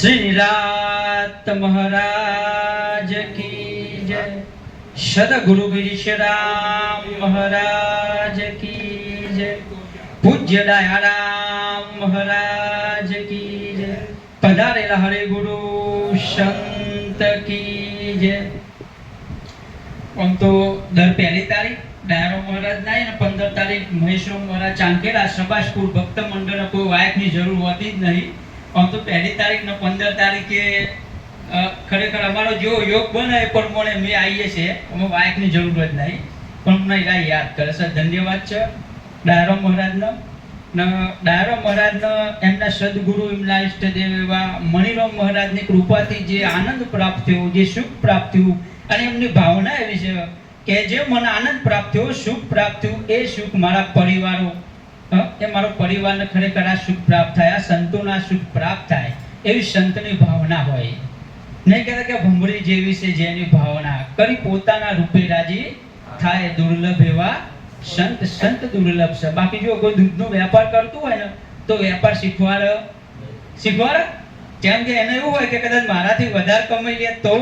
શ્રી નિરાત મહારાજ કી જય. સદગુરુ ગિરીશરામ મહારાજ કી જય. પૂજ્ય દયારામ મહારાજ કી જય. પધારેલા હરે ગુરુ સંત કી જય. આમ તો દર પહેલી તારીખ ડાયરો મહારાજ ના અને પંદર તારીખ મહેશ્વર મહારાજ ચાંકેલા સભા સ્કૂલ ભક્ત મંડળ કોઈ વાયકની જરૂર હોતી જ નહીં. આમ તો પહેલી તારીખ ને પંદર તારીખે ખરેખર અમારો જેવો યોગ બને એ પ્રમાણે મેં આવીએ છીએ. અમે વાયકની જરૂર જ નહીં. પણ મને એના યાદ કરે છે. ધન્યવાદ છે ડાયરો મહારાજનો. ને ડાયરો મહારાજનો એમના સદગુરુ એમના ઈષ્ટદેવ એવા મણિરામ મહારાજની કૃપાથી જે આનંદ પ્રાપ્ત થયો, જે સુખ પ્રાપ્ત થયું અને એમની ભાવના એવી છે કે જે મને આનંદ પ્રાપ્ત થયો, સુખ પ્રાપ્ત થયું, એ સુખ મારા પરિવારો એ મારો પરિવારને ખરેખર આ સુખ પ્રાપ્ત થાય, આ સંતોના સુખ પ્રાપ્ત થાય એવી સંતની ભાવના હોય. નહીં કહેતા કે ભમરી જેવી છે જેની ભાવના. કરી પોતાના રૂપે રાજી થાય દુર્લભ એવા સંત સંત દુર્લભ છે. બાકી જો કોઈ દૂધનો વેપાર કરતું હોય ને, તો વેપાર શીખવાડ. શીખવાડ? કેમ કે એને એવું હોય કે કદાચ મારાથી વધારે કમાઈ લે તો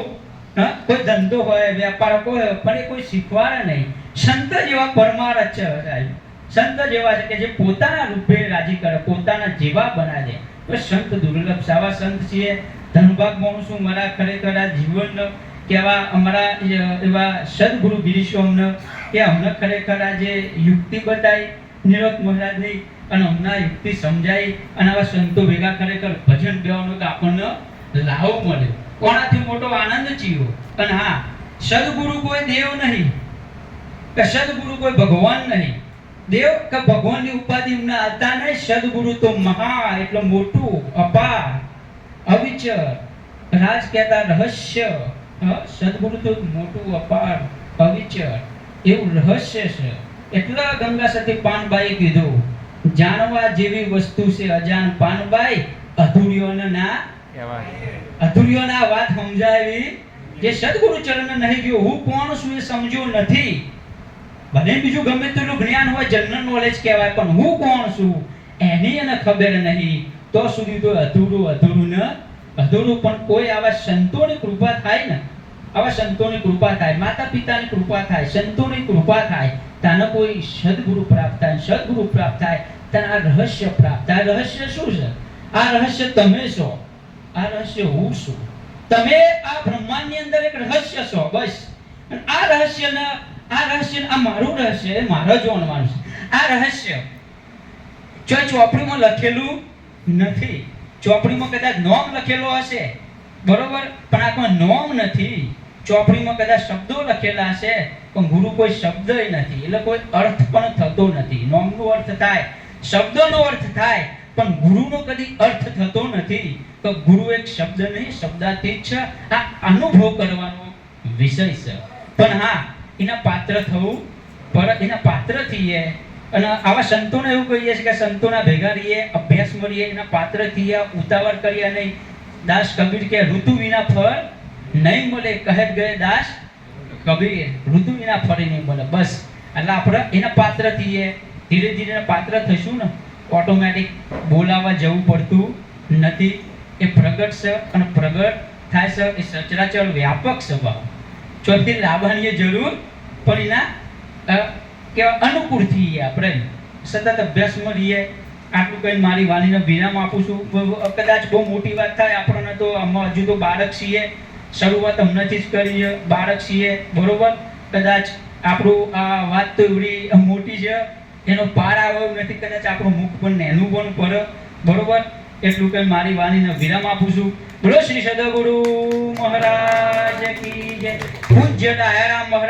હા? કોઈ ધંધો હોય વેપાર હોય, પણ એ કોઈ શીખવાડે નહીં. સંત જેવા પરમારથ છે સંત જેવા છે કે જે પોતાના રૂપે રાજી કરે, પોતાના જેવા બનાવે. તો સંત દુર્લભ સાવા સંત છીએ. ધનભાગ માણસો મારા ખરેખર આ જીવન કેવા અમારા એવા સદગુરુ ગિરીશો અમને કે અમને ખરેખર આ જે યુક્તિ બતાવી નિરોધ મહારાજની, અને અમને યુક્તિ સમજાઈ અને આવા સંતો ભેગા ખરેખર ભજન ગાવાનો આપણને લાભ મળ્યો. કોણાથી મોટો આનંદ જીવો. અને હા, સદગુરુ કોઈ દેવ નહીં. કે સદગુરુ કોઈ ભગવાન નહીં. દેવ કે ભગવાનની ઉપાધિ એમને હતા નહીં. સદગુરુ તો મહા, એટલે મોટું, અપાર, અવિચર, રાજ કહેતા રહસ્ય. સદગુરુ તો મોટું, અપાર, અવિચર, એવું રહસ્ય છે. એટલા ગંગા સતી પાનબાઈ કીધું જાણવા જેવી વસ્તુ છે અજાન પાનબાઈ, અધૂરીઓને ના અધૂરીઓના વાત સમજાવી જે સદગુરુ ચરણ નહીં ગયો. હું કોણ છું એ સમજ્યો નથી. ભલે બીજું ગમે તેટલું જ્ઞાન હોય જનરલ નોલેજ કહેવાય, પણ હું કોણ છું એની એને ખબર નહીં. તો સુધી તો અધૂરું અધૂરું ન, અધૂરું. પણ કોઈ આવા સંતોની કૃપા થાય ને, આવા સંતોની કૃપા થાય માતા પિતાની કૃપા થાય, સંતોની કૃપા થાય, તને કોઈ સદગુરુ પ્રાપ્ત થાય, સદગુરુ પ્રાપ્ત થાય, તને આ રહસ્ય પ્રાપ્ત થાય. રહસ્ય શું છે? આ રહસ્ય તમે છો. આ રહસ્ય હું છું? તમે આ બ્રહ્માંડની અંદર એક રહસ્ય છો, બસ. આ રહસ્યના, આ રહસ્ય આ મારું રહસ્ય એ મારા જોવાનું છે. આ રહસ્ય, જો ચોપડીમાં લખેલું નથી, ચોપડીમાં કદાચ નોમ લખેલો હશે, બરોબર? પણ આમાં નોમ નથી. ચોપડીમાં કદાચ શબ્દો લખેલા હશે, પણ ગુરુ કોઈ શબ્દ નથી, એટલે કોઈ અર્થ પણ થતો નથી. નોમનો અર્થ થાય, શબ્દનો અર્થ થાય, પણ ગુરુનો કદી અર્થ થતો તો ગુરુ એક શબ્દ નહીં, શબ્દાતીત છે. આ અનુભવ કરવાનો વિષય છે. પણ હા, એના પાત્ર થવું, પર એના પાત્ર થઈએ અને આવા સંતોને એવું કહીએ છીએ કે સંતોના ભેગા રહીએ, અભ્યાસ મળીએ એના પાત્ર થઈએ, ઉતાવળ કરીએ નહીં દાસ કબીર કે ઋતુ વિના ફળ નહીં મળે, કહે ગયે દાસ કબીર. ઋતુ વિના ફળ નહીં મળે, બસ. એટલે આપણે એના પાત્ર થઈએ, ધીરે ધીરે પાત્ર થઈશું ને ઓટોમેટિક બોલાવા જવું પડતું નથી. એ પ્રગટ છે અને પ્રગટ થાય છે એ સચરાચર વ્યાપક સ્વભાવ. ચોથી લાવવાની જરૂર અ, કેવા અનુકૂળ થઈએ આપણે. સતત અભ્યાસમાં રહીએ. આટલું કંઈ મારી વાણીને વિરામ આપું છું. કદાચ બહુ મોટી વાત થાય આપણને તો આમાં હજુ તો બાળક છીએ. શરૂઆત હમણાંથી જ કરી બાળક છીએ. બરોબર? કદાચ આપણું આ વાત તો એવડી મોટી છે. એનો પાર આવ્યો નથી. કદાચ આપણું મુખ પણ નેનું પણ પડે. બરોબર? એટલું કઈ મારી વાણીને વિરામ આપું છું. બોલો શ્રી સદગુરુ મહારાજ કી જય. પૂજ્ય ડાયારામ મહારાજ.